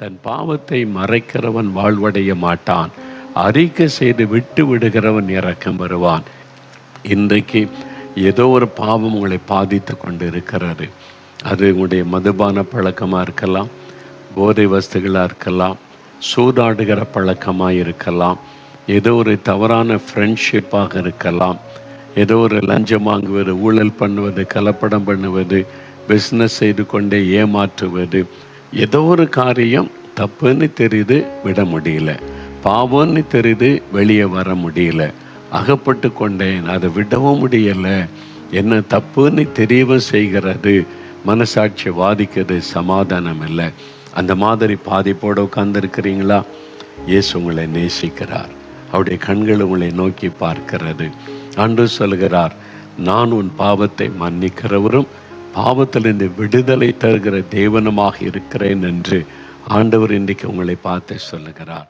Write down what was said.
தன் பாவத்தை மறைக்கிறவன் வாழ்வடைய மாட்டான். அறிக்கை செய்து விட்டு விடுகிறவன் இறக்கம் வருவான். இன்றைக்கு ஏதோ ஒரு பாவம் உங்களை பாதித்து கொண்டு இருக்கிறாரு அது உங்களுடைய மதுபான பழக்கமாக இருக்கலாம் போதை வஸ்துகளாக இருக்கலாம் சூதாடுகிற பழக்கமாக இருக்கலாம் ஏதோ ஒரு தவறான ஃப்ரெண்ட்ஷிப்பாக இருக்கலாம் ஏதோ ஒரு லஞ்சம் வாங்குவது ஊழல் பண்ணுவது கலப்படம் பண்ணுவது பிஸ்னஸ் செய்து கொண்டே ஏமாற்றுவது ஏதோ ஒரு காரியம் தப்புன்னு தெரியுது விட முடியல. பாவம்னு தெரியுது வெளியே வர முடியல. அகப்பட்டு கொண்டேன் அதை விடவும் முடியல. என்ன தப்புன்னு தெரியவும் செய்கிறது மனசாட்சி வாதிக்கிறது சமாதானம் இல்லை. அந்த மாதிரி பாதிப்போடு உட்கார்ந்துருக்கிறீங்களா? இயேசு உங்களை நேசிக்கிறார். அவருடைய கண்கள் உங்களை நோக்கி பார்க்கிறது. அன்று சொல்கிறார் நான் உன் பாவத்தை மன்னிக்கிறவரும் பாவத்திலிருந்து விடுதலை தருகிற தேவனமாக இருக்கிறேன் என்று ஆண்டவர் இன்றைக்கு உங்களை பார்த்து சொல்லுகிறார்.